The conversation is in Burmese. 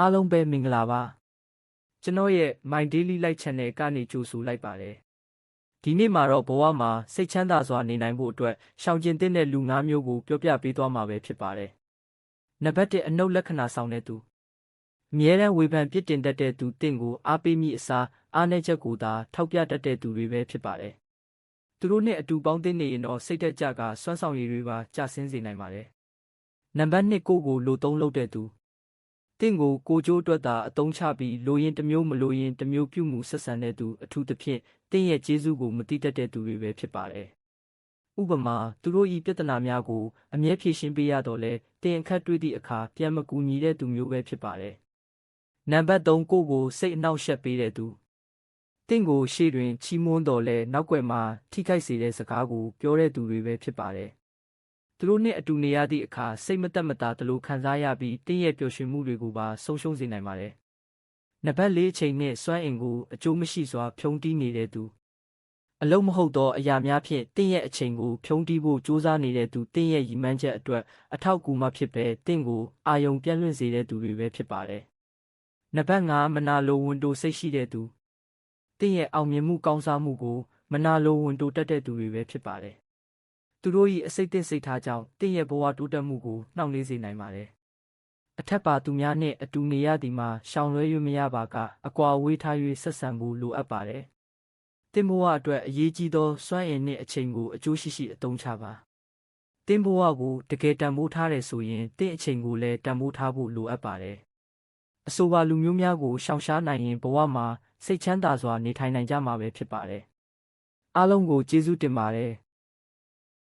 အားလုံးပဲမင်္ဂလာပါကျွန်တော်ရဲ့ My Daily Life Channel ကနေကြိုဆိုလိုက်ပါတယ်ဒီနေ့မှာတော့ဘဝမှာစိတ်ချမ်းသာစွာနေနိုင်ဖို့အတွက်ရှောင်ကျဉ်သင့်တဲ့လူ၅မျိုးကိုပြောပြပေးသွားမှာပဲဖြစ်ပါတယ်နံပါတ်1အနုတ်လက္ခဏာဆောင်တဲ့သူအမြဲတမ်းဝေဖန်ပြစ်တင်တတ်တဲ့သူတင့်ကိုအားပေးမိအစားအားနည်းချက်ကိုသာထောက်ပြတတ်တဲ့သူတွေပဲဖြစ်ပါတယ်သူတို့နဲ့အတူပေါင်းသင်းနေရင်တော့စိတ်သက်ကြကစွမ်းဆောင်ရည်တွေပါကျဆင်းစေနိုင်ပါတယ်နံပါတ်2ကိုယ့်ကိုလိုသုံးလုပ်တဲ့သူ တင့်ကိုကိုကျိုးအတွက်သာအသုံးချပြီးလိုရင်တစ်မျိုးမလိုရင်တစ်မျိုးပြုမှုဆက်ဆံတဲ့သူအထူးသဖြင့်တင့်ရဲ့ကျေးဇူးကိုမတိတတ်တဲ့သူတွေပဲဖြစ်ပါတယ်။ဥပမာသူတို့ဤပြဿနာများကိုအမြဲဖြေရှင်းပေးရတော့လဲတင်အခက်တွေ့သည့်အခါပြန်မကူညီတဲ့သူမျိုးပဲဖြစ်ပါတယ်။နံပါတ်3ကိုကိုစိတ်အနှောက်အယှက်ပေးတဲ့သူတင့်ကိုရှေ့တွင်ချီးမွမ်းတော်လဲနောက်ွယ်မှာထိခိုက်စေတဲ့စကားကိုပြောတဲ့သူတွေပဲဖြစ်ပါတယ်။ သူတို့နဲ့အတူနေရသည့်အခါစိတ်မသက်မသာတလို့ခံစားရပြီးတင်းရဲ့ပျော်ရွှင်မှုတွေကိုပါဆုံးရှုံးစေနိုင်ပါတယ်။နံပါတ်၄အချိန်နဲ့စွမ်းအင်ကိုအကျိုးမရှိစွာဖြုံးတီးနေတဲ့သူအလုံးမဟုတ်သောအရာများဖြင့်တင်းရဲ့အချိန်ကိုဖြုံးတီးဖို့ကြိုးစားနေတဲ့သူတင်းရဲ့ရည်မှန်းချက်အတွက်အထောက်အကူမှဖြစ်ပဲတင်းကိုအာယုံပြန့်လွင့်စေတဲ့သူတွေပဲဖြစ်ပါတယ်။နံပါတ်၅မနာလိုဝန်တိုစိတ်ရှိတဲ့သူတင်းရဲ့အောင်မြင်မှုကောင်းစားမှုကိုမနာလိုဝန်တိုတတ်တဲ့သူတွေပဲဖြစ်ပါတယ်။ သူတို့၏အစိတ်သင့်စိတ်ထားကြောင့်တင်းရဲ့ဘဝတိုးတက်မှုကိုနှောင့်နှေးစေနိုင်ပါတယ်။အထက်ပါသူများနှင့်အတူနေရသည်မှာရှောင်လွဲ၍မရပါကအကွာအဝေးထား၍ဆက်ဆံဖို့လိုအပ်ပါတယ်။တင်းဘဝအတွက်အရေးကြီးသောစွမ်းအင်နှင့်အချိန်ကိုအကျိုးရှိရှိအသုံးချပါ။တင်းဘဝကိုတကယ်တန်ဖိုးထားတယ်ဆိုရင်တင်းအချိန်ကိုလည်းတန်ဖိုးထားဖို့လိုအပ်ပါတယ်။အဆိုပါလူမျိုးများကိုရှောင်ရှားနိုင်ရင်ဘဝမှာစိတ်ချမ်းသာစွာနေထိုင်နိုင်ကြမှာပဲဖြစ်ပါတယ်။အားလုံးကိုကျေးဇူးတင်ပါတယ်။